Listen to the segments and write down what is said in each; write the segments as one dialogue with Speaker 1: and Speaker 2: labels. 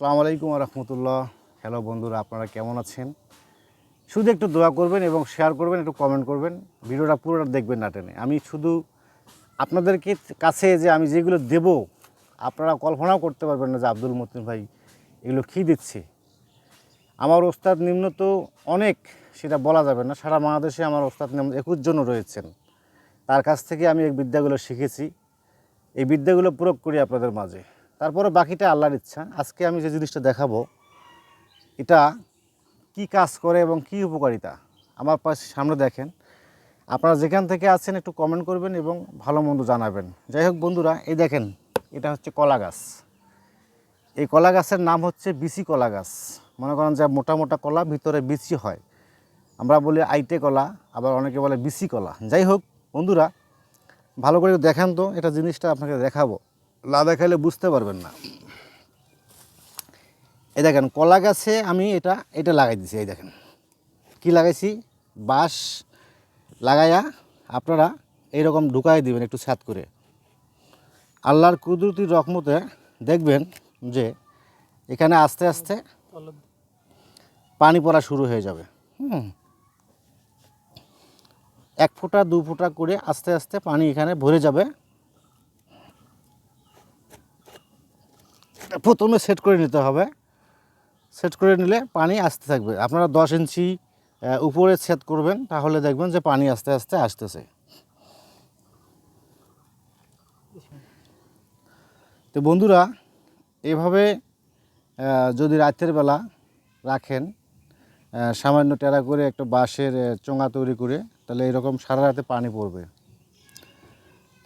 Speaker 1: আসসালামু আলাইকুম রহমতুল্লাহ। হ্যালো বন্ধুরা, আপনারা কেমন আছেন? শুধু একটু দোয়া করবেন এবং শেয়ার করবেন, একটু কমেন্ট করবেন। ভিডিওটা পুরোটা দেখবেন না টেনে। আমি শুধু আপনাদেরকে কাছে যে আমি যেগুলো দেব, আপনারা কল্পনাও করতে পারবেন না যে আব্দুল মতিন ভাই এগুলো কী দিচ্ছে। আমার ওস্তাদ নিম্ন তো অনেক, সেটা বলা যাবে না। সারা বাংলাদেশে আমার ওস্তাদ নিম্ন একুশ জন রয়েছেন। তার কাছ থেকে আমি এই বিদ্যাগুলো শিখেছি। এই বিদ্যাগুলো প্রয়োগ করি আপনাদের মাঝে। তারপরে বাকিটা আল্লাহর ইচ্ছা। আজকে আমি যে জিনিসটা দেখাবো, এটা কি কাজ করে এবং কি উপকারিতা, আমার পাশে সামনে দেখেন। আপনারা যেখান থেকে আছেন একটু কমেন্ট করবেন এবং ভালো মন্দ জানাবেন। যাই হোক বন্ধুরা, এই দেখেন, এটা হচ্ছে কলা গাছ। এই কলা গাছের নাম হচ্ছে বিচি কলা গাছ। মনে করেন যে মোটা মোটা কলা, ভিতরে বিচি হয়। আমরা বলি আইটে কলা, আবার অনেকে বলে বিচি কলা। যাই হোক বন্ধুরা, ভালো করে দেখান তো, এটা জিনিসটা আপনাকে দেখাবো। না দেখাইলে বুঝতে পারবেন না। এই দেখেন, কলা গাছে আমি এটা এটা লাগাই দিছি, এই দেখেন। কি লাগাইছি? বাঁশ লাগাইয়া আপনারা এইরকম ঢুকাই দিবেন একটু ছাদ করে। আল্লাহর কুদরতির রকমতে দেখবেন যে এখানে আস্তে আস্তে পানি পড়া শুরু হয়ে যাবে। হুম। এক ফোঁটা, দু ফোঁটা করে আস্তে আস্তে পানি এখানে ভরে যাবে। প্রথমে সেট করে নিতে হবে। সেট করে নিলে পানি আসতে থাকবে। আপনারা দশ ইঞ্চি উপরে সেট করবেন, তাহলে দেখবেন যে পানি আস্তে আস্তে আসতেছে। তো বন্ধুরা, এভাবে যদি রাতের বেলা রাখেন সামান্য টেরা করে একটা বাঁশের চোঙা তৈরি করে, তাহলে এরকম সারা রাতে পানি পড়বে।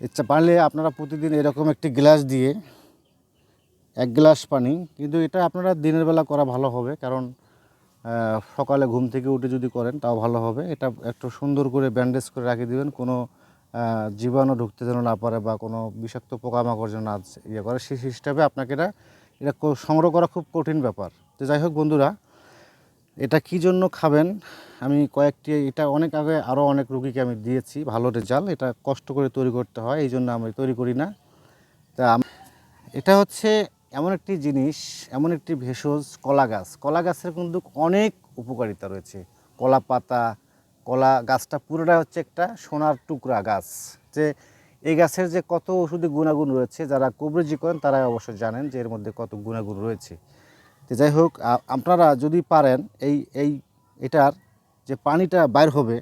Speaker 1: ইচ্ছা পারলে আপনারা প্রতিদিন এরকম একটি গ্লাস দিয়ে এক গ্লাস পানি, কিন্তু এটা আপনারা দিনের বেলা করা ভালো হবে, কারণ সকালে ঘুম থেকে উঠে যদি করেন তাও ভালো হবে। এটা একটু সুন্দর করে ব্যান্ডেজ করে রাখি দিবেন, কোনো জীবাণু ঢুকতে যেন না পারে বা কোনো বিষাক্ত পোকামাকড় যেন না ইয়ে করে। সেই হিসাবে আপনাকে এটা এটা সংগ্রহ করা খুব কঠিন ব্যাপার। তো যাই হোক বন্ধুরা, এটা কি জন্য খাবেন? আমি কয়েকটি, এটা অনেক আগে আরও অনেক রুগীকে আমি দিয়েছি, ভালো রেজাল্ট। এটা কষ্ট করে তৈরি করতে হয়, এই জন্য আমি তৈরি করি না। তা এটা হচ্ছে এমন একটি জিনিস, এমন একটি ভেষজ, কলা গাছ। কলা গাছের কিন্তু অনেক উপকারিতা রয়েছে। কলা পাতা, কলা গাছটা পুরোটা হচ্ছে একটা সোনার টুকরা গাছ। যে এই গাছের যে কত ওষুধি গুণাগুণ রয়েছে, যারা কবরেজি করেন তারা অবশ্যই জানেন যে এর মধ্যে কত গুণাগুণ রয়েছে। তো যাই হোক আপনারা যদি পারেন, এই এই, এটার যে পানিটা বাইর হবে,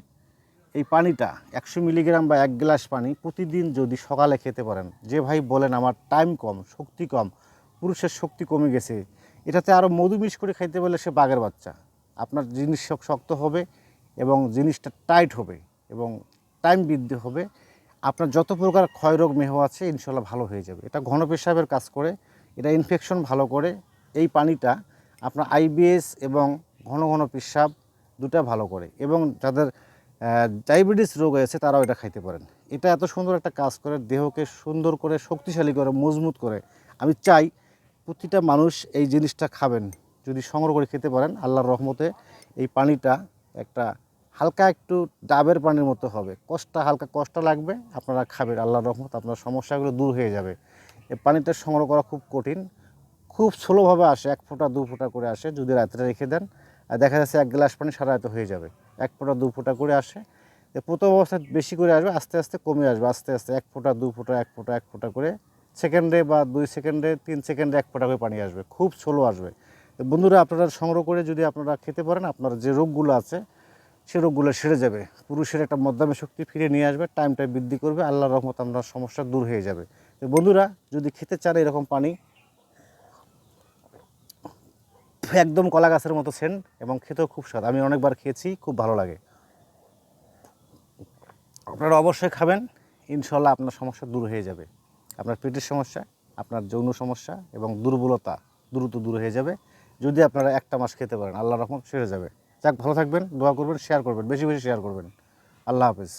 Speaker 1: এই পানিটা একশো মিলিগ্রাম বা এক গ্লাস পানি প্রতিদিন যদি সকালে খেতে পারেন। যে ভাই বলেন, আমার টাইম কম, শক্তি কম। পুরুষের শক্তি কমে গেছে। এটাতে আরও মধু মিশ করে খাইতে পারলে সে বাঘের বাচ্চা। আপনার জিনিস শক্ত হবে এবং জিনিসটা টাইট হবে এবং টাইম বৃদ্ধি হবে। আপনার যত প্রকার ক্ষয়রোগ মেহ আছে ইনশাল্লাহ ভালো হয়ে যাবে। এটা ঘন পেশাবের কাজ করে, এটা ইনফেকশন ভালো করে, এই পানিটা আপনার আইবিএস এবং ঘন ঘন পেশাব দুটা ভালো করে এবং যাদের ডায়াবেটিস রোগ আছে, তারাও এটা খাইতে পারেন। এটা এত সুন্দর একটা কাজ করে, দেহকে সুন্দর করে, শক্তিশালী করে, মজবুত করে আমি চাই প্রতিটা মানুষ এই জিনিসটা খাবেন। যদি সংগ্রহ করে খেতে পারেন, আল্লাহর রহমতে এই পানিটা একটা হালকা একটু ডাবের পানির মতো হবে। কষ্টটা, হালকা কষ্ট লাগবে, আপনারা খাবেন। আল্লাহর রহমত আপনার সমস্যাগুলো দূর হয়ে যাবে। এই পানিটা সংগ্রহ করা খুব কঠিন। খুব স্লোভাবে আসে, এক ফোঁটা, দু ফোঁটা করে আসে, যদি রাত্রে রেখে দেন। আর দেখা যাচ্ছে এক গ্লাস পানি সারা রাতে হয়ে যাবে। এক ফোঁটা, দু ফোঁটা করে আসে। প্রথম অবস্থায় বেশি করে আসবে, আস্তে আস্তে কমে আসবে। আস্তে আস্তে এক ফোঁটা, দু ফোঁটা, এক ফোঁটা এক ফোঁটা করে সেকেন্ডে বা দুই সেকেন্ডে, তিন সেকেন্ডে এক ফোঁটা করে পানি আসবে। খুব স্লো আসবে। বন্ধুরা, আপনারা সংগ্রহ করে যদি আপনারা খেতে পারেন, আপনার যে রোগগুলো আছে, সে রোগগুলো সেরে যাবে। পুরুষের একটা মধ্যমে শক্তি ফিরে নিয়ে আসবে টাইমটা বৃদ্ধি করবে, আল্লাহর রহমত আপনার সমস্যা দূর হয়ে যাবে। বন্ধুরা, যদি খেতে চান এরকম পানি, একদম কলা গাছের মতো সেন্ট এবং খেতেও খুব স্বাদ। আমি অনেকবার খেয়েছি, খুব ভালো লাগে। আপনারা অবশ্যই খাবেন, ইনশাল্লাহ আপনার সমস্যা দূর হয়ে যাবে। আপনার পেটের সমস্যা, আপনার যৌন সমস্যা এবং দুর্বলতা দ্রুত দূর হয়ে যাবে। যদি আপনারা একটা মাস খেতে পারেন আল্লাহ রহমত সেরে যাবে। যাক, ভালো থাকবেন, দোয়া করবেন শেয়ার করবেন, বেশি বেশি শেয়ার করবেন। আল্লাহ হাফেজ।